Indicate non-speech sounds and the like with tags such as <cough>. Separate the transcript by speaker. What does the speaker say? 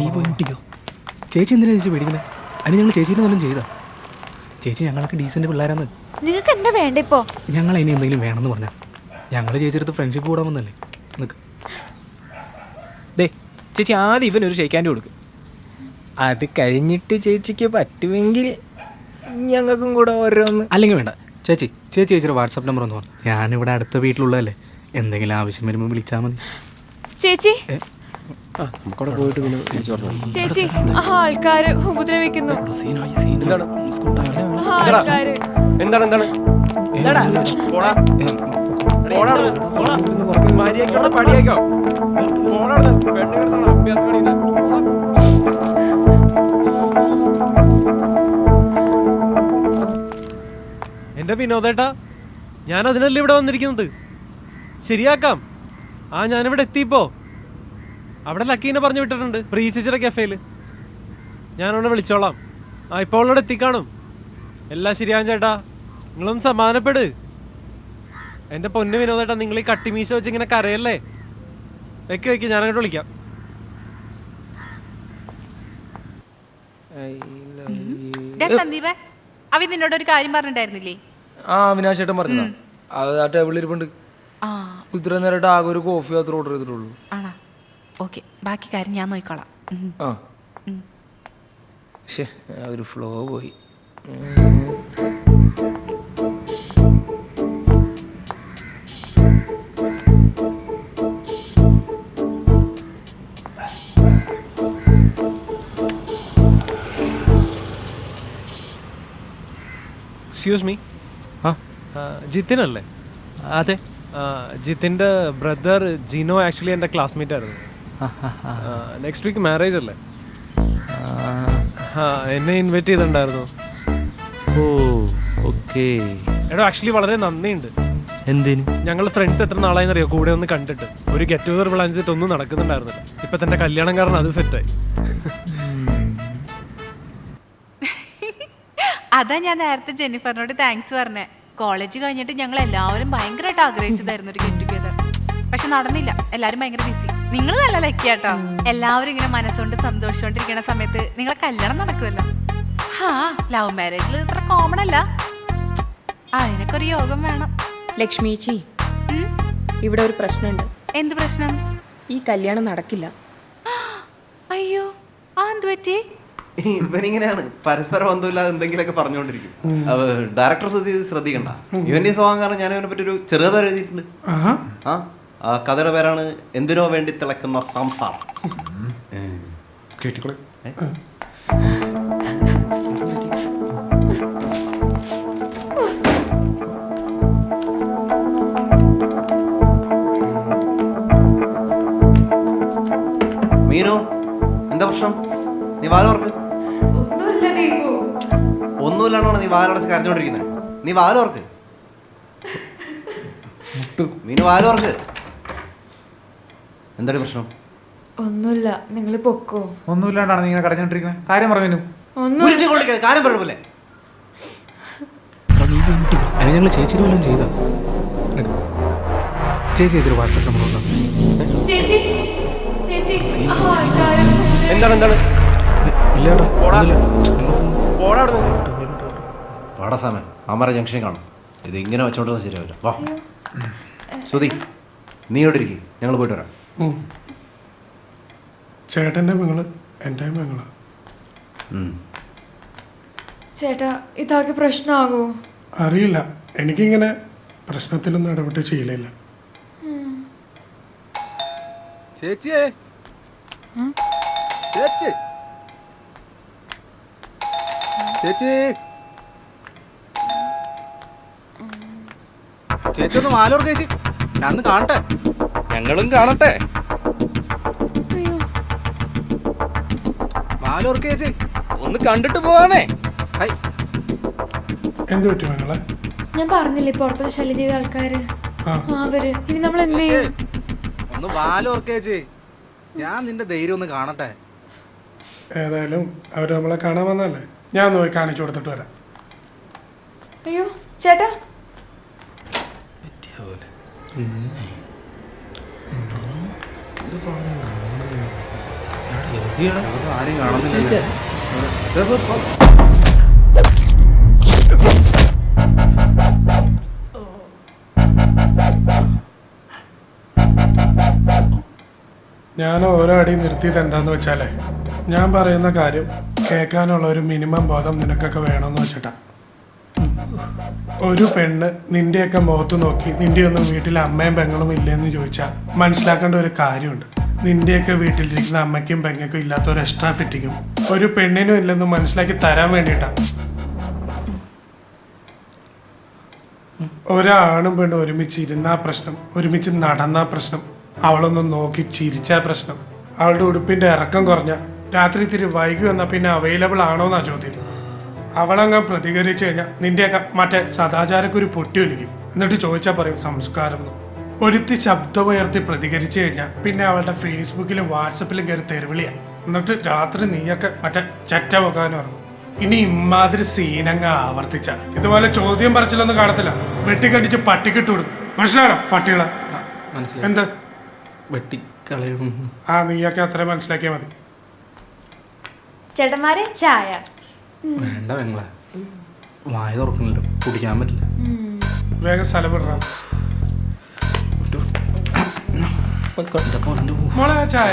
Speaker 1: നീ പോയി മുട്ടിക്കോ. ചേച്ചി എന്തിനാ ചേച്ചി പേടിക്കുന്നത് അതിന് ഞങ്ങൾ ചേച്ചീനെ വല്ലതും ചെയ്താ? ചേച്ചി ഞങ്ങളൊക്കെ ഡീസന്റ് പിള്ളേരാന്ന്
Speaker 2: നിങ്ങൾക്ക് എന്താ വേണ്ട ഇപ്പോ?
Speaker 1: ഞങ്ങൾ ഇനി എന്തെങ്കിലും വേണമെന്ന് പറഞ്ഞാൽ ഞങ്ങൾ ചേച്ചിയുടെ ഫ്രണ്ട്ഷിപ്പ് കൂടാൻ വന്നല്ലേ
Speaker 3: ദേ ചേച്ചി ആദ്യം ഇവനൊരു ഷെയ്ക്കാന്റെ കൊടുക്കും. അത് കഴിഞ്ഞിട്ട് ചേച്ചിക്ക് പറ്റുമെങ്കിൽ ഞങ്ങൾക്കും കൂടെ ഓരോന്ന്.
Speaker 1: അല്ലെങ്കിൽ വേണ്ട. ചേച്ചി ചേച്ചി ചേച്ചിയുടെ വാട്സാപ്പ് നമ്പർ ഒന്ന് പറഞ്ഞു ഞാനിവിടെ അടുത്ത വീട്ടിലുള്ളതല്ലേ. എന്തെങ്കിലും ആവശ്യം വരുമ്പോൾ വിളിച്ചാൽ മതി.
Speaker 2: ചേച്ചി?
Speaker 4: നമുക്കവിടെ പോയിട്ട് പിന്നെ തിരിച്ചു പറഞ്ഞു
Speaker 2: ചേച്ചി ആ ആൾക്കാര് ഉപദ്രവിക്കുന്നു.
Speaker 1: സീനായി സീനായി.
Speaker 4: എന്താണ്? എന്താണ് അഭ്യാസം.
Speaker 5: എന്റെ വിനോദേട്ടാ ഞാൻ അതിനല്ലേ ഇവിടെ വന്നിരിക്കുന്നത്? ശരിയാക്കാം. ആ ഞാനിവിടെ എത്തിയിപ്പോ. അവിടെ ലക്കീനെ പറഞ്ഞു വിട്ടിട്ടുണ്ട്. പ്രീ കഫേയിൽ ഞാനവിടെ വിളിച്ചോളാം. ആ ഇപ്പോൾ അവളോട് എത്തിക്കാണും. എല്ലാം ശരിയാൻ ചേട്ടാ. നിങ്ങളൊന്ന് സമാധാനപ്പെട്. എന്റെ പൊന്ന് വിനോദേട്ടാ നിങ്ങൾ ഈ കട്ടിമീശ വെച്ച് ഇങ്ങനെ കരയല്ലേ? വെക്ക് വെക്ക് ഞാനങ്ങോട്ട് വിളിക്കാം.
Speaker 6: സന്ദീപ് അവ നിന്നോട് ഒരു കാര്യം പറഞ്ഞിട്ടുണ്ടായിരുന്നില്ലേ?
Speaker 7: ആ അവിനാശ് ചേട്ടൻ പറഞ്ഞു അത് ആ ടേബിളിൽ ഇരിപ്പുണ്ട്
Speaker 6: ആ.
Speaker 7: ഇത്രയും നേരമായിട്ട് ആകെ ഒരു കോഫി മാത്രമേ ഓർഡർ ചെയ്തിട്ടുള്ളൂ.
Speaker 6: ആണോ. ഓക്കെ ബാക്കി കാര്യം ഞാൻ നോക്കിക്കോളാം.
Speaker 7: ആ. പക്ഷേ ഒരു ഫ്ലോ പോയി.
Speaker 5: എക്സ്ക്യൂസ് മീ
Speaker 1: ആ.
Speaker 5: ജിത്തിൻ അല്ലേ
Speaker 1: അതെ.
Speaker 5: ജിത്തിന്റെ ബ്രദർ ജിനോ ആക്ച്വലി എന്റെ ക്ലാസ്മേറ്റ് ആയിരുന്നു. നെക്സ്റ്റ് വീക്ക് മാരേജ് അല്ലേ?
Speaker 1: ആ,
Speaker 5: എന്നെ ഇൻവൈറ്റ് ചെയ്തിട്ടുണ്ടായിരുന്നു.
Speaker 1: ഓ ഓക്കേ.
Speaker 5: എടോ ആക്ച്വലി വളരെ നന്ദിയുണ്ട്.
Speaker 1: എന്തിന്?
Speaker 5: ഞങ്ങൾ ഫ്രണ്ട്സ് എത്ര നാളായി അറിയോ കൂടെ ഒന്ന് കണ്ടിട്ട്. ഒരു ഗെറ്റ് ടുഗദർ പ്ലാൻ ചെയ്തിട്ട് ഒന്നും നടക്കുന്നുണ്ടായിരുന്നില്ല. ഇപ്പൊ തന്റെ കല്യാണം കാരണം അത് സെറ്റായി <laughs>
Speaker 6: അതാ ഞാൻ നേരത്തെ ജെന്നിഫറിനോട് താങ്ക്സ് പറഞ്ഞേ. കോളേജ് കഴിഞ്ഞിട്ട് ഞങ്ങൾ എല്ലാവരും ഭയങ്കരമായിട്ട് ആഗ്രഹിച്ചതായിരുന്നു ഒരു ഗെറ്റ് ടുഗദർ പക്ഷെ നടന്നില്ല. എല്ലാവരും ഭയങ്കര ബിസി നിങ്ങൾ നല്ല ലക്കിയാട്ടോ. എല്ലാവരും ഇങ്ങനെ മനസ്സുകൊണ്ട് സന്തോഷിച്ചോണ്ടിരിക്കുന്ന സമയത്ത് നിങ്ങളെ കല്യാണം നടക്കുമല്ലോ ഹാ ലവ് മാരേജിൽ ഇത്ര കോമൺ അല്ല. അതിനൊക്കെ ഒരു യോഗം വേണം.
Speaker 8: ലക്ഷ്മിച്ചി? ഇവിടെ ഒരു പ്രശ്നമുണ്ട്.
Speaker 6: എന്ത് പ്രശ്നം?
Speaker 8: ഈ കല്യാണം നടക്കില്ല.
Speaker 6: അയ്യോ ആ എന്ത് പറ്റി?
Speaker 9: ഇവനിങ്ങനെയാണ്. പരസ്പര ബന്ധമില്ലാതെ എന്തെങ്കിലുമൊക്കെ പറഞ്ഞുകൊണ്ടിരിക്കും. ഡയറക്ടർ ശ്രദ്ധിക്കണ്ട. ഇവന്റെ സ്വഭാവം കാരണം ഞാൻ ഇവനെ പറ്റി ഒരു ചെറുകഥ എഴുതിയിട്ടുണ്ട്. ആ? ആ കഥയുടെ പേരാണ് എന്തിനോ വേണ്ടി തിളക്കുന്ന സംസാരം മീനോ എന്താ പ്രശ്നം? നീ വാലോർക്ക് ഒന്നുമില്ലാണോ നീ വാലടച്ച് കരഞ്ഞോണ്ടിരിക്കുന്നത് നീ വാലോർക്ക് മീനു വാലോർക്ക് എന്താണ് പ്രശ്നം?
Speaker 8: ഒന്നുമില്ല. നിങ്ങൾ പൊക്കോ.
Speaker 10: ഒന്നുമില്ലാണ്ടാണ് നീ ഇങ്ങനെ കരഞ്ഞോണ്ടിരിക്കുന്നത് കാര്യം പറഞ്ഞു
Speaker 9: കാര്യം പറയൂലേ
Speaker 1: എടാ, നീ പോയി മുട്ടിക്കോ അതിന് ഞങ്ങൾ ചേച്ചിയുടെ വല്ലതും ചെയ്താ? നിനക്ക് ചേച്ചി ചേച്ചിയുടെ വാട്സാപ്പ് നമ്പർ ഉണ്ടോ
Speaker 2: ചേച്ചി ചേച്ചി ആ ആൾക്കാര്
Speaker 4: എന്താണ് എന്താണ്?
Speaker 1: ഇല്ലേട്ടാ
Speaker 4: പോടാ.
Speaker 1: ഒന്നുമില്ല.
Speaker 4: പോടാ അവിടുന്ന്.
Speaker 9: വാടാ സാമൻ അമര ജംഗ്ഷൻ കാണും. ഇത് ഇങ്ങനെ വെച്ചോണ്ടത് ശരിയാവില്ല. വാ. ശ്രുതി നീ ഇവിടെ ഇരിക്കും? ഞങ്ങൾ പോയിട്ട് വരാം.
Speaker 11: ചേട്ടന്റെ മകൾ എന്റെ
Speaker 9: മകൾ.
Speaker 8: ചേട്ടാ ഇതാകെ പ്രശ്നമാകോ
Speaker 11: അറിയില്ല. എനിക്കിങ്ങനെ പ്രശ്നത്തിലൊന്നും ഇടപെട്ട് ശീലമില്ല
Speaker 9: ചേച്ചിയേ. ചേച്ചി ചേച്ചി. ചേച്ചി. ഒന്ന് വാലോർക്ക് ചേച്ചി. ഞാൻ ഒന്ന് കാണട്ടെ.
Speaker 7: ഞങ്ങളും കാണട്ടെ. ഒന്ന് കണ്ടിട്ട് പോവാനേ
Speaker 9: ഹൈ.
Speaker 11: എന്ത് പറ്റി
Speaker 8: ഞാൻ പറഞ്ഞില്ലേ പുറത്തൊരു ശല്യം ചെയ്ത ആൾക്കാര്? അവർ. ഇനി നമ്മൾ എന്ത് ചെയ്യും?
Speaker 9: ഒന്ന് വാലോർക്ക് ചേച്ചി. ഞാൻ നിന്റെ ധൈര്യം ഒന്ന് കാണട്ടെ.
Speaker 11: ഏതായാലും അവർ നമ്മളെ കാണാൻ വന്നല്ലേ ഞാൻ പോയി കാണിച്ചു കൊടുത്തിട്ട് വരാം.
Speaker 8: അയ്യോ ചേട്ടാ.
Speaker 1: എവിടെ
Speaker 11: ഞാൻ ഓരോ അടി നിർത്തിയത് എന്താന്ന് വെച്ചാലേ ഞാൻ പറയുന്ന കാര്യം കേൾക്കാനുള്ള ഒരു മിനിമം ബോധം നിനക്കൊക്കെ വേണമെന്ന് വെച്ചിട്ടാ. ഒരു പെണ്ണ് നിന്റെയൊക്കെ മുഖത്ത് നോക്കി നിന്റെ ഒന്നും വീട്ടിൽ അമ്മയും പെങ്ങളും ഇല്ലെന്ന് ചോദിച്ചാൽ മനസ്സിലാക്കേണ്ട ഒരു കാര്യമുണ്ട്. നിന്റെയൊക്കെ വീട്ടിലിരിക്കുന്ന അമ്മയ്ക്കും പെങ്ങൾക്കും ഇല്ലാത്ത ഒരു എക്സ്ട്രാ ഫിറ്റിങ്ങും ഒരു പെണ്ണിനും ഇല്ലെന്ന് മനസ്സിലാക്കി തരാൻ വേണ്ടിയിട്ടാണ് ഒരാണും പെണ്ണും ഒരുമിച്ച് ഇരുന്നാ പ്രശ്നം ഒരുമിച്ച് നടന്നാ പ്രശ്നം അവളൊന്ന് നോക്കി ചിരിച്ചാ പ്രശ്നം. അവളുടെ ഉടുപ്പിന്റെ ഇറക്കം കുറഞ്ഞ രാത്രി ഇത്തിരി വൈകി വന്നാൽ പിന്നെ അവൈലബിൾ ആണോന്നാ ചോദ്യം. അവളങ്ങ് പ്രതികരിച്ചു കഴിഞ്ഞാൽ നിന്റെയൊക്കെ മറ്റേ സദാചാരക്കൊരു പൊട്ടി ഒലിക്കും എന്നിട്ട് ചോദിച്ചാൽ പറയും സംസ്കാരം എന്ന് ഒരുത്തി ശബ്ദമുയർത്തി പ്രതികരിച്ചു കഴിഞ്ഞാൽ പിന്നെ അവളുടെ ഫേസ്ബുക്കിലും വാട്സപ്പിലും കയറി തെരുവിളിയാണ് എന്നിട്ട് രാത്രി നീയൊക്കെ മറ്റേ ചറ്റ പോകാനും ഇറങ്ങും. ഇനി ഇമാതിരി സീനങ്ങ് ആവർത്തിച്ച. ഇതുപോലെ ചോദ്യം പറച്ചിലൊന്നും കാണത്തില്ല. വെട്ടിക്കണ്ടിച്ച് പട്ടിക്കിട്ട് കൊടുക്കും. മനസ്സിലാണോ പട്ടികളെ?
Speaker 1: എന്താ
Speaker 11: എന്ത്?
Speaker 1: വെട്ടിക്കളയും.
Speaker 11: ആ നീയൊക്കെ അത്ര മനസ്സിലാക്കിയാൽ മതി.
Speaker 8: ചേട്ടന്മാരെ ചായ.
Speaker 1: വേണ്ട പെങ്ങളെ. വായ തുറക്കുന്നില്ല കുടിക്കാൻ പറ്റില്ല.
Speaker 11: വേഗം സ്ഥലം. മോളെ ചായ.